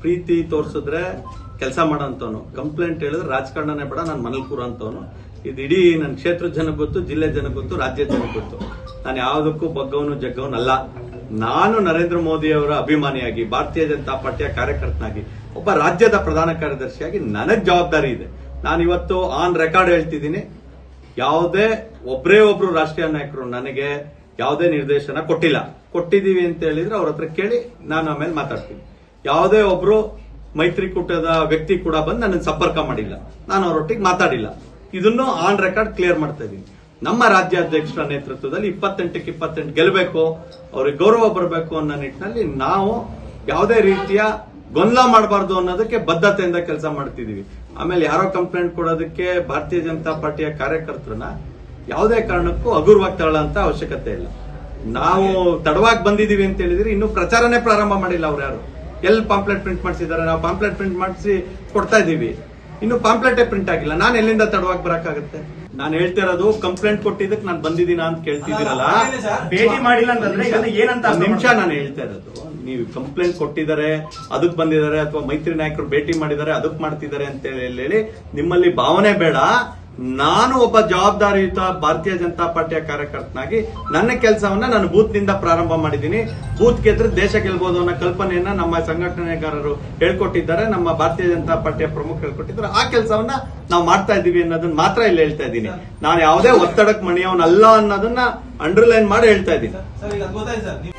ಪ್ರೀತಿ ತೋರಿಸಿದ್ರೆ ಕೆಲಸ ಮಾಡೋಂಥವ್ನು ಕಂಪ್ಲೇಂಟ್ ಹೇಳಿದ್ರೆ ರಾಜಕಾರಣನೇ ಬೇಡ, ನಾನು ಮನೇಲಿ ಕೂರೋಂಥವ್ನು ಇದು ಇಡೀ ನನ್ನ ಕ್ಷೇತ್ರ ಜನಕ್ಕೆ ಗೊತ್ತು, ಜಿಲ್ಲೆ ಜನಕ್ಕೆ ಗೊತ್ತು, ರಾಜ್ಯ ಜನಕ್ಕೆ ಗೊತ್ತು. ನಾನು ಯಾವುದಕ್ಕೂ ಬಗ್ಗವನು ಜಗ್ಗವನಲ್ಲ ನಾನು ನರೇಂದ್ರ ಮೋದಿ ಅವರ ಅಭಿಮಾನಿಯಾಗಿ, ಭಾರತೀಯ ಜನತಾ ಪಾರ್ಟಿಯ ಕಾರ್ಯಕರ್ತನಾಗಿ, ಒಬ್ಬ ರಾಜ್ಯದ ಪ್ರಧಾನ ಕಾರ್ಯದರ್ಶಿಯಾಗಿ ನನಗೆ ಜವಾಬ್ದಾರಿ ಇದೆ. ನಾನು ಇವತ್ತು ಆನ್ ರೆಕಾರ್ಡ್ ಹೇಳ್ತಿದ್ದೀನಿ. ಯಾವುದೇ ಒಬ್ಬರೇ ಒಬ್ರು ರಾಷ್ಟ್ರೀಯ ನಾಯಕರು ನನಗೆ ಯಾವುದೇ ನಿರ್ದೇಶನ ಕೊಟ್ಟಿಲ್ಲ. ಕೊಟ್ಟಿದ್ದೀವಿ ಅಂತ ಹೇಳಿದ್ರೆ ಅವ್ರ ಹತ್ರ ಕೇಳಿ ನಾನು ಆಮೇಲೆ ಮಾತಾಡ್ತೀನಿ. ಯಾವುದೇ ಒಬ್ರು ಮೈತ್ರಿಕೂಟದ ವ್ಯಕ್ತಿ ಕೂಡ ಬಂದು ನನ್ನ ಸಂಪರ್ಕ ಮಾಡಿಲ್ಲ. ನಾನು ಅವರೊಟ್ಟಿಗೆ ಮಾತಾಡಿಲ್ಲ. ಇದನ್ನು ಆನ್ ರೆಕಾರ್ಡ್ ಕ್ಲಿಯರ್ ಮಾಡ್ತಾ ಇದ್ದೀನಿ. ನಮ್ಮ ರಾಜ್ಯಾಧ್ಯಕ್ಷರ ನೇತೃತ್ವದಲ್ಲಿ ಇಪ್ಪತ್ತೆಂಟಕ್ಕೆ ಇಪ್ಪತ್ತೆಂಟು ಗೆಲ್ಲಬೇಕು ಅವ್ರಿಗೆ ಗೌರವ ಬರಬೇಕು ಅನ್ನೋ ನಿಟ್ಟಿನಲ್ಲಿ ನಾವು ಯಾವುದೇ ರೀತಿಯ ಗೊಂದಲ ಮಾಡಬಾರ್ದು ಅನ್ನೋದಕ್ಕೆ ಬದ್ಧತೆಯಿಂದ ಕೆಲಸ ಮಾಡ್ತಿದೀವಿ ಆಮೇಲೆ ಯಾರೋ ಕಂಪ್ಲೇಂಟ್ ಕೊಡೋದಕ್ಕೆ ಭಾರತೀಯ ಜನತಾ ಪಾರ್ಟಿಯ ಕಾರ್ಯಕರ್ತರನ್ನ ಯಾವುದೇ ಕಾರಣಕ್ಕೂ ಹಗುರವಾಗಿ ಅಂತ ಅವಶ್ಯಕತೆ ಇಲ್ಲ. ನಾವು ತಡವಾಗಿ ಬಂದಿದೀವಿ ಅಂತ ಹೇಳಿದ್ರೆ ಇನ್ನು ಪ್ರಚಾರನೇ ಪ್ರಾರಂಭ ಮಾಡಿಲ್ಲ ಅವ್ರು ಯಾರು. ಎಲ್ಲಿ ಪಾಂಪ್ಲೆಟ್ ಪ್ರಿಂಟ್ ಮಾಡಿಸಿದ್ದಾರೆ? ನಾವು ಪಾಂಪ್ಲೆಟ್ ಪ್ರಿಂಟ್ ಮಾಡಿಸಿ ಕೊಡ್ತಾ ಇದೀವಿ ಇನ್ನು ಪಾಂಪ್ಲೆಟೇ ಪ್ರಿಂಟ್ ಆಗಿಲ್ಲ. ನಾನು ಎಲ್ಲಿಂದ ತಡವಾಗಿ ಬರಕ್ಕಾಗತ್ತೆ? ನಾನು ಹೇಳ್ತಿರೋದು ಕಂಪ್ಲೇಂಟ್ ಕೊಟ್ಟಿದ್ದಕ್ಕೆ ನಾನು ಬಂದಿದ್ದೀನಾ ಅಂತ ಕೇಳ್ತಿದ್ದೀರಲ್ಲ? ಭೇಟಿ ಮಾಡಿಲ್ಲ ಅಂತಂದ್ರೆ ಏನಂತ ನಿಮಿಷ ನಾನು ಹೇಳ್ತಾ ಇರೋದು. ನೀವು ಕಂಪ್ಲೇಂಟ್ ಕೊಟ್ಟಿದ್ದಾರೆ ಅದಕ್ ಬಂದಿದ್ದಾರೆ ಅಥವಾ ಮೈತ್ರಿ ನಾಯಕರು ಭೇಟಿ ಮಾಡಿದ್ದಾರೆ ಅದಕ್ ಮಾಡ್ತಿದ್ದಾರೆ ಅಂತ ಹೇಳಿ ನಿಮ್ಮಲ್ಲಿ ಭಾವನೆ ಬೇಡ. ನಾನು ಒಬ್ಬ ಜವಾಬ್ದಾರಿಯುತ ಭಾರತೀಯ ಜನತಾ ಪಾರ್ಟಿಯ ಕಾರ್ಯಕರ್ತನಾಗಿ ನನ್ನ ಕೆಲಸವನ್ನ ನಾನು ಬೂತ್ನಿಂದ ಪ್ರಾರಂಭ ಮಾಡಿದ್ದೀನಿ. ಬೂತ್ ಗೆದ್ರೆ ದೇಶ ಗೆಲ್ಬಹುದು ಅನ್ನೋ ಕಲ್ಪನೆಯನ್ನ ನಮ್ಮ ಸಂಘಟನೆಗಾರರು ಹೇಳ್ಕೊಟ್ಟಿದ್ದಾರೆ, ನಮ್ಮ ಭಾರತೀಯ ಜನತಾ ಪಾರ್ಟಿಯ ಪ್ರಮುಖ ಹೇಳ್ಕೊಟ್ಟಿದ್ದಾರೆ. ಆ ಕೆಲಸವನ್ನ ನಾವು ಮಾಡ್ತಾ ಇದೀವಿ ಅನ್ನೋದನ್ನ ಮಾತ್ರ ಇಲ್ಲಿ ಹೇಳ್ತಾ ಇದ್ದೀನಿ. ನಾನು ಯಾವುದೇ ಒತ್ತಡಕ್ಕೆ ಮಣಿಯವನಲ್ಲ ಅನ್ನೋದನ್ನ ಅಂಡರ್ಲೈನ್ ಮಾಡಿ ಹೇಳ್ತಾ ಇದ್ದೀನಿ.